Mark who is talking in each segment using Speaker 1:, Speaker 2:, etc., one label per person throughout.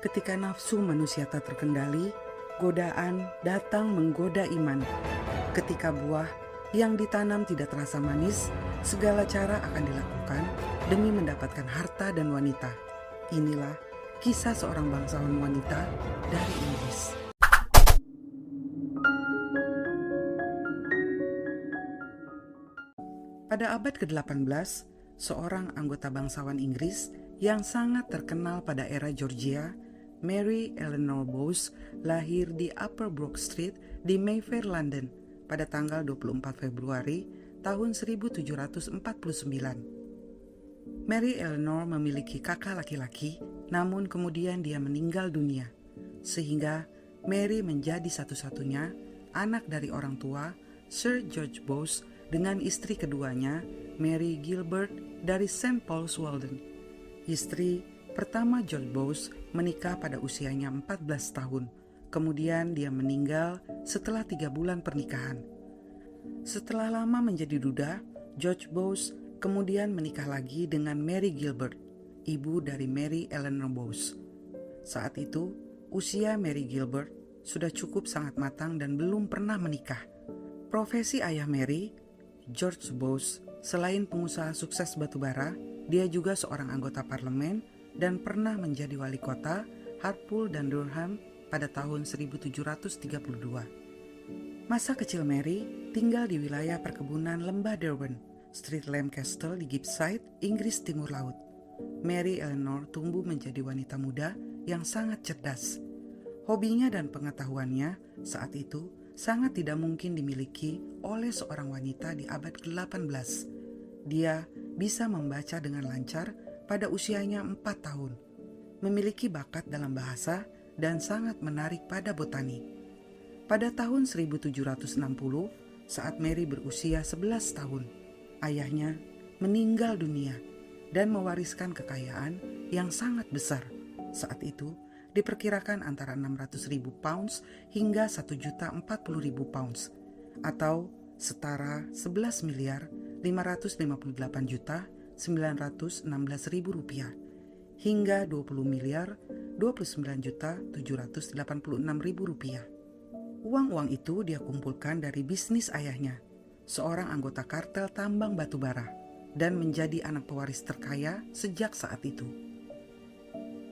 Speaker 1: Ketika nafsu manusia tak terkendali, godaan datang menggoda iman. Ketika buah yang ditanam tidak terasa manis, segala cara akan dilakukan demi mendapatkan harta dan wanita. Inilah kisah seorang bangsawan wanita dari Inggris. Pada abad ke-18, seorang anggota bangsawan Inggris yang sangat terkenal pada era Georgia, Mary Eleanor Bowes, lahir di Upper Brook Street di Mayfair, London pada tanggal 24 Februari tahun 1749. Mary Eleanor memiliki kakak laki-laki, namun kemudian dia meninggal dunia, sehingga Mary menjadi satu-satunya anak dari orang tua Sir George Bowes dengan istri keduanya, Mary Gilbert dari St. Paul's Walden. Istri pertama George Bowes menikah pada usianya 14 tahun. Kemudian dia meninggal setelah tiga bulan pernikahan. Setelah lama menjadi duda, George Bowes kemudian menikah lagi dengan Mary Gilbert, ibu dari Mary Eleanor Bowes. Saat itu, usia Mary Gilbert sudah cukup sangat matang dan belum pernah menikah. Profesi ayah Mary George Bowes, selain pengusaha sukses batubara, dia juga seorang anggota parlemen dan pernah menjadi wali kota Hartlepool dan Durham pada tahun 1732. Masa kecil Mary tinggal di wilayah perkebunan lembah Derwent, Street Castle di Gippside, Inggris Timur Laut. Mary Eleanor tumbuh menjadi wanita muda yang sangat cerdas. Hobinya dan pengetahuannya saat itu sangat tidak mungkin dimiliki oleh seorang wanita di abad ke-18. Dia bisa membaca dengan lancar pada usianya 4 tahun, memiliki bakat dalam bahasa dan sangat menarik pada botani. Pada tahun 1760, saat Mary berusia 11 tahun, ayahnya meninggal dunia dan mewariskan kekayaan yang sangat besar. Saat itu, diperkirakan antara 600 ribu pounds hingga 1 juta 40 ribu pounds atau setara 11 miliar 558 juta 916 ribu rupiah hingga 20 miliar 29 juta 786 ribu rupiah. Uang-uang itu dia kumpulkan dari bisnis ayahnya, seorang anggota kartel tambang batubara, dan menjadi anak pewaris terkaya sejak saat itu.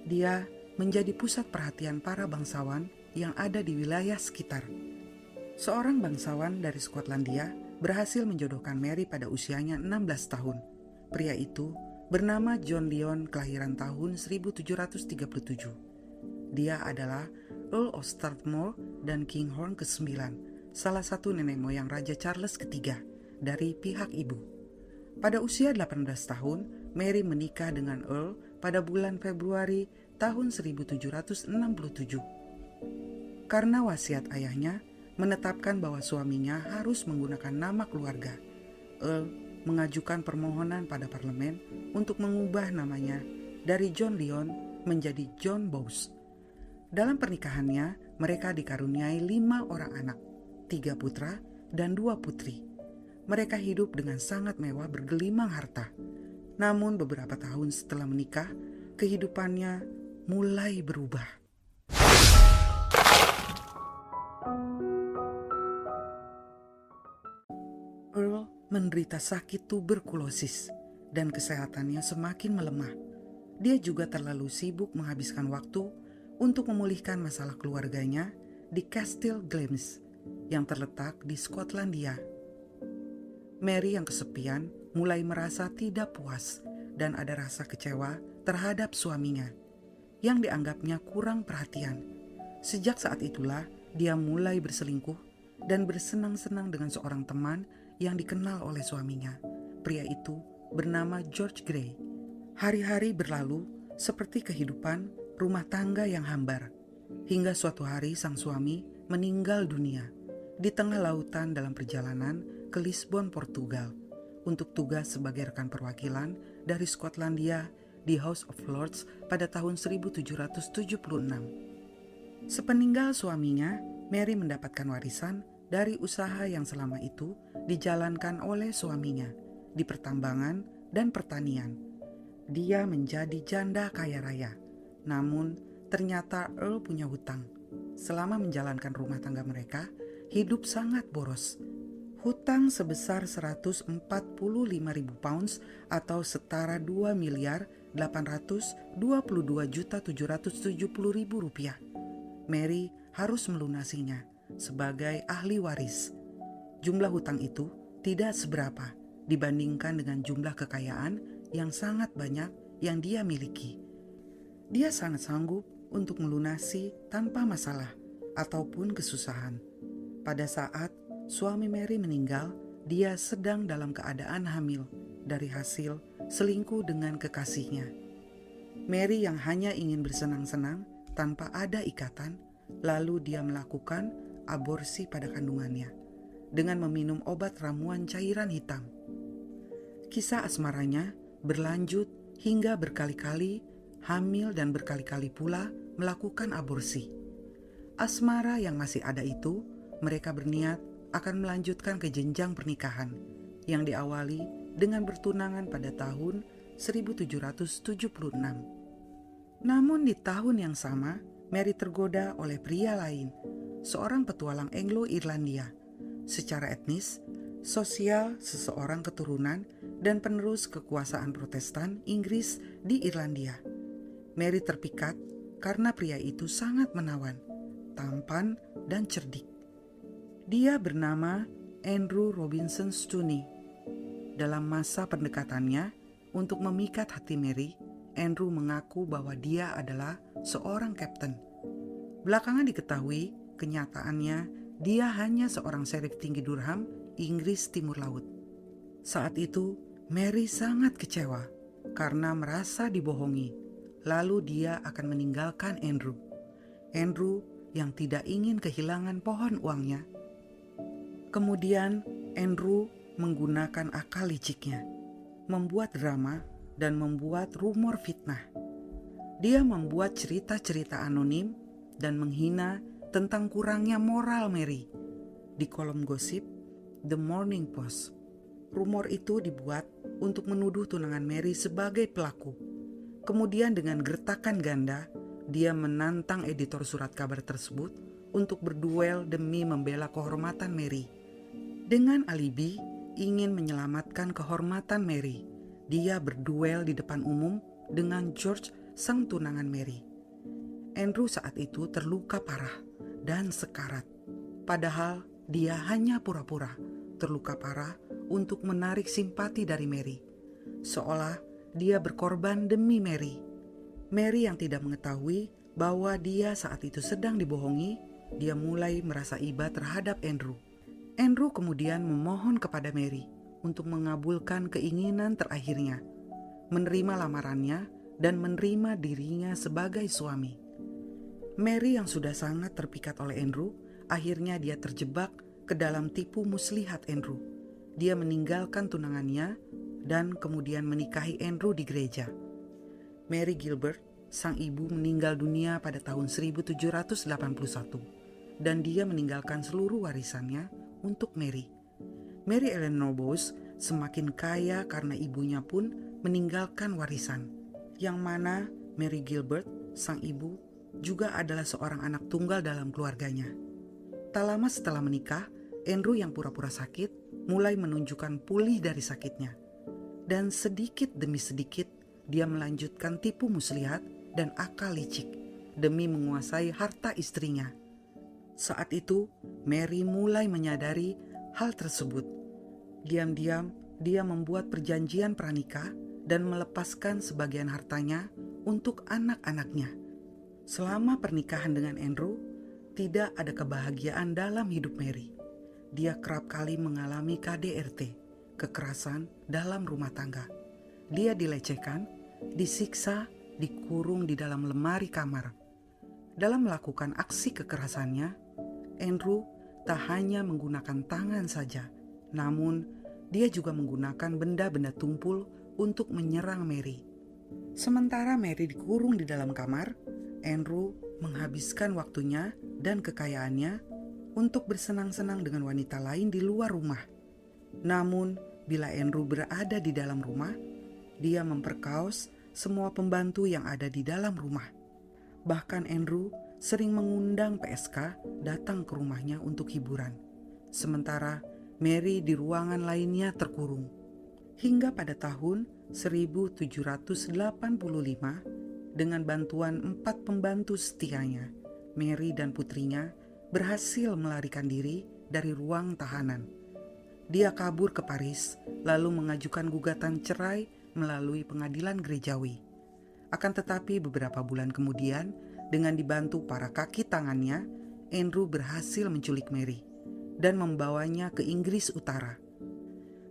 Speaker 1: Dia menjadi pusat perhatian para bangsawan yang ada di wilayah sekitar. Seorang bangsawan dari Skotlandia berhasil menjodohkan Mary pada usianya 16 tahun. Pria itu bernama John Leon kelahiran tahun 1737. Dia adalah Earl of Strathmore dan Kinghorn ke-9, salah satu nenek moyang Raja Charles ketiga dari pihak ibu. Pada usia 18 tahun, Mary menikah dengan Earl pada bulan Februari tahun 1767. Karena wasiat ayahnya menetapkan bahwa suaminya harus menggunakan nama keluarga, Earl mengajukan permohonan pada parlemen untuk mengubah namanya dari John Leon menjadi John Bowes. Dalam pernikahannya, mereka dikaruniai lima orang anak, tiga putra dan dua putri. Mereka hidup dengan sangat mewah bergelimang harta. Namun beberapa tahun setelah menikah, kehidupannya mulai berubah. Earl menderita sakit tuberkulosis dan kesehatannya semakin melemah. Dia juga terlalu sibuk menghabiskan waktu untuk memulihkan masalah keluarganya di Castle Glamis yang terletak di Skotlandia. Mary yang kesepian mulai merasa tidak puas dan ada rasa kecewa terhadap suaminya yang dianggapnya kurang perhatian. Sejak saat itulah dia mulai berselingkuh dan bersenang-senang dengan seorang teman yang dikenal oleh suaminya. Pria itu bernama George Gray. Hari-hari berlalu seperti kehidupan rumah tangga yang hambar. Hingga suatu hari sang suami meninggal dunia di tengah lautan dalam perjalanan ke Lisbon, Portugal untuk tugas sebagai rekan perwakilan dari Skotlandia di House of Lords pada tahun 1776. Sepeninggal suaminya, Mary mendapatkan warisan dari usaha yang selama itu dijalankan oleh suaminya di pertambangan dan pertanian. Dia menjadi janda kaya raya, namun ternyata Earl punya hutang. Selama menjalankan rumah tangga mereka, hidup sangat boros. Hutang sebesar 145 ribu pounds atau setara 2 miliar 822 juta 770 ribu rupiah. Mary harus melunasinya sebagai ahli waris. Jumlah hutang itu tidak seberapa dibandingkan dengan jumlah kekayaan yang sangat banyak yang dia miliki. Dia sangat sanggup untuk melunasi tanpa masalah ataupun kesusahan. Pada saat suami Mary meninggal, dia sedang dalam keadaan hamil dari hasil selingkuh dengan kekasihnya. Mary yang hanya ingin bersenang-senang tanpa ada ikatan, lalu dia melakukan aborsi pada kandungannya dengan meminum obat ramuan cairan hitam. Kisah asmaranya berlanjut hingga berkali-kali hamil dan berkali-kali pula melakukan aborsi. Asmara yang masih ada itu, mereka berniat akan melanjutkan ke jenjang pernikahan yang diawali dengan bertunangan pada tahun 1776. Namun di tahun yang sama, Mary tergoda oleh pria lain, seorang petualang Anglo-Irlandia. Secara etnis, sosial seseorang keturunan dan penerus kekuasaan Protestan Inggris di Irlandia. Mary terpikat karena pria itu sangat menawan, tampan, dan cerdik. Dia bernama Andrew Robinson Stoney. Dalam masa pendekatannya, untuk memikat hati Mary, Andrew mengaku bahwa dia adalah seorang kapten. Belakangan diketahui kenyataannya dia hanya seorang serif tinggi Durham, Inggris Timur Laut. Saat itu, Mary sangat kecewa karena merasa dibohongi. Lalu dia akan meninggalkan Andrew. Andrew yang tidak ingin kehilangan pohon uangnya. Kemudian Andrew menggunakan akal liciknya, membuat drama dan membuat rumor fitnah. Dia membuat cerita-cerita anonim dan menghina tentang kurangnya moral Mary. Di kolom gosip The Morning Post, rumor itu dibuat untuk menuduh tunangan Mary sebagai pelaku. Kemudian dengan gertakan ganda, dia menantang editor surat kabar tersebut untuk berduel demi membela kehormatan Mary. Dengan alibi ingin menyelamatkan kehormatan Mary, dia berduel di depan umum dengan George sang tunangan Mary. Andrew saat itu terluka parah dan sekarat. Padahal dia hanya pura-pura terluka parah untuk menarik simpati dari Mary. Seolah dia berkorban demi Mary. Mary yang tidak mengetahui bahwa dia saat itu sedang dibohongi, dia mulai merasa iba terhadap Andrew. Andrew kemudian memohon kepada Mary untuk mengabulkan keinginan terakhirnya, menerima lamarannya dan menerima dirinya sebagai suami. Mary yang sudah sangat terpikat oleh Andrew, akhirnya dia terjebak ke dalam tipu muslihat Andrew. Dia meninggalkan tunangannya dan kemudian menikahi Andrew di gereja. Mary Gilbert, sang ibu meninggal dunia pada tahun 1781 dan dia meninggalkan seluruh warisannya untuk Mary. Mary Eleanor Bowes semakin kaya karena ibunya pun meninggalkan warisan, yang mana Mary Gilbert, sang ibu, juga adalah seorang anak tunggal dalam keluarganya. Tak lama setelah menikah, Andrew yang pura-pura sakit mulai menunjukkan pulih dari sakitnya. Dan sedikit demi sedikit dia melanjutkan tipu muslihat dan akal licik demi menguasai harta istrinya. Saat itu, Mary mulai menyadari hal tersebut. Diam-diam, dia membuat perjanjian pranikah dan melepaskan sebagian hartanya untuk anak-anaknya Selama pernikahan dengan Andrew, tidak ada kebahagiaan dalam hidup Mary. Dia kerap kali mengalami KDRT, kekerasan dalam rumah tangga. Dia dilecehkan, disiksa, dikurung di dalam lemari kamar. Dalam melakukan aksi kekerasannya, Andrew tak hanya menggunakan tangan saja, namun dia juga menggunakan benda-benda tumpul untuk menyerang Mary. Sementara Mary dikurung di dalam kamar, Andrew menghabiskan waktunya dan kekayaannya untuk bersenang-senang dengan wanita lain di luar rumah. Namun, bila Andrew berada di dalam rumah, dia memperkaos semua pembantu yang ada di dalam rumah. Bahkan Andrew sering mengundang PSK datang ke rumahnya untuk hiburan. Sementara Mary di ruangan lainnya terkurung. Hingga pada tahun 1785 dengan bantuan empat pembantu setianya, Mary dan putrinya berhasil melarikan diri dari ruang tahanan. Dia kabur ke Paris, lalu mengajukan gugatan cerai melalui pengadilan gerejawi. Akan tetapi beberapa bulan kemudian, dengan dibantu para kaki tangannya, Andrew berhasil menculik Mary dan membawanya ke Inggris Utara.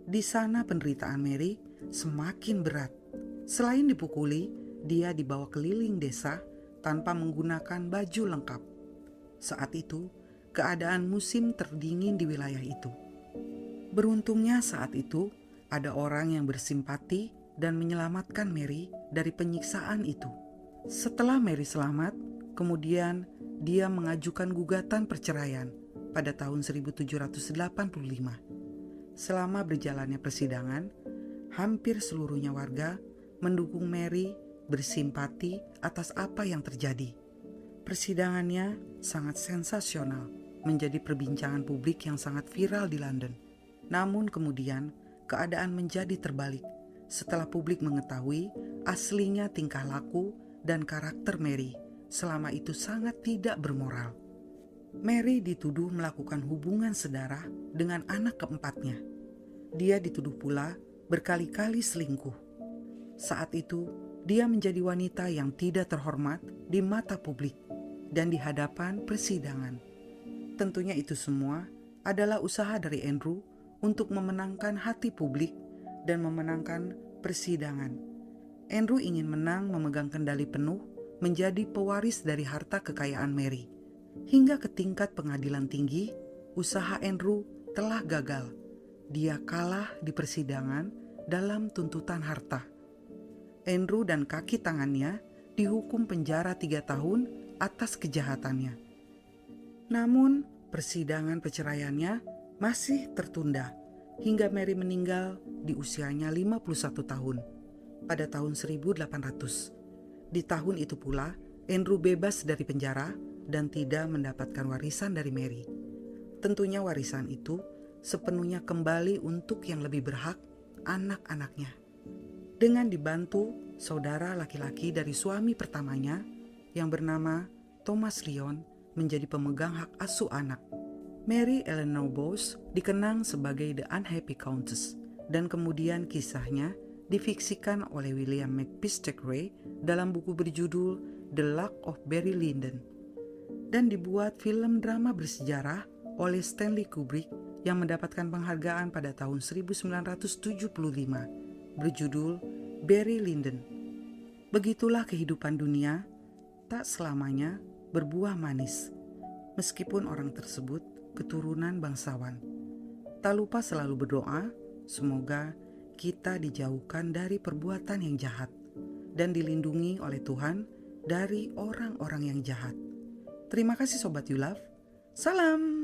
Speaker 1: Di sana penderitaan Mary semakin berat. Selain dipukuli, dia dibawa keliling desa tanpa menggunakan baju lengkap. Saat itu, keadaan musim terdingin di wilayah itu. Beruntungnya saat itu, ada orang yang bersimpati dan menyelamatkan Mary dari penyiksaan itu. Setelah Mary selamat, kemudian dia mengajukan gugatan perceraian pada tahun 1785. Selama berjalannya persidangan, hampir seluruhnya warga mendukung Mary bersimpati atas apa yang terjadi. Persidangannya sangat sensasional, menjadi perbincangan publik yang sangat viral di London. Namun kemudian keadaan menjadi terbalik setelah publik mengetahui aslinya tingkah laku dan karakter Mary selama itu sangat tidak bermoral. Mary dituduh melakukan hubungan sedara dengan anak keempatnya. Dia dituduh pula berkali-kali selingkuh. Saat itu, dia menjadi wanita yang tidak terhormat di mata publik dan di hadapan persidangan. Tentunya itu semua adalah usaha dari Andrew untuk memenangkan hati publik dan memenangkan persidangan. Andrew ingin menang memegang kendali penuh menjadi pewaris dari harta kekayaan Mary. Hingga ke tingkat pengadilan tinggi, usaha Andrew telah gagal. Dia kalah di persidangan dalam tuntutan harta. Andrew dan kaki tangannya dihukum penjara tiga tahun atas kejahatannya. Namun, persidangan perceraiannya masih tertunda hingga Mary meninggal di usianya 51 tahun pada tahun 1800. Di tahun itu pula, Andrew bebas dari penjara dan tidak mendapatkan warisan dari Mary. Tentunya warisan itu sepenuhnya kembali untuk yang lebih berhak, anak-anaknya. Dengan dibantu saudara laki-laki dari suami pertamanya yang bernama Thomas Lyon menjadi pemegang hak asuh anak. Mary Eleanor Bose dikenang sebagai The Unhappy Countess dan kemudian kisahnya difiksikan oleh William Makepeace Thackeray dalam buku berjudul The Luck of Barry Lyndon dan dibuat film drama bersejarah oleh Stanley Kubrick yang mendapatkan penghargaan pada tahun 1975 berjudul Barry Lyndon. Begitulah kehidupan dunia, tak selamanya berbuah manis. Meskipun orang tersebut keturunan bangsawan. Tak lupa selalu berdoa, semoga kita dijauhkan dari perbuatan yang jahat dan dilindungi oleh Tuhan dari orang-orang yang jahat. Terima kasih Sobat Yulaf. Salam.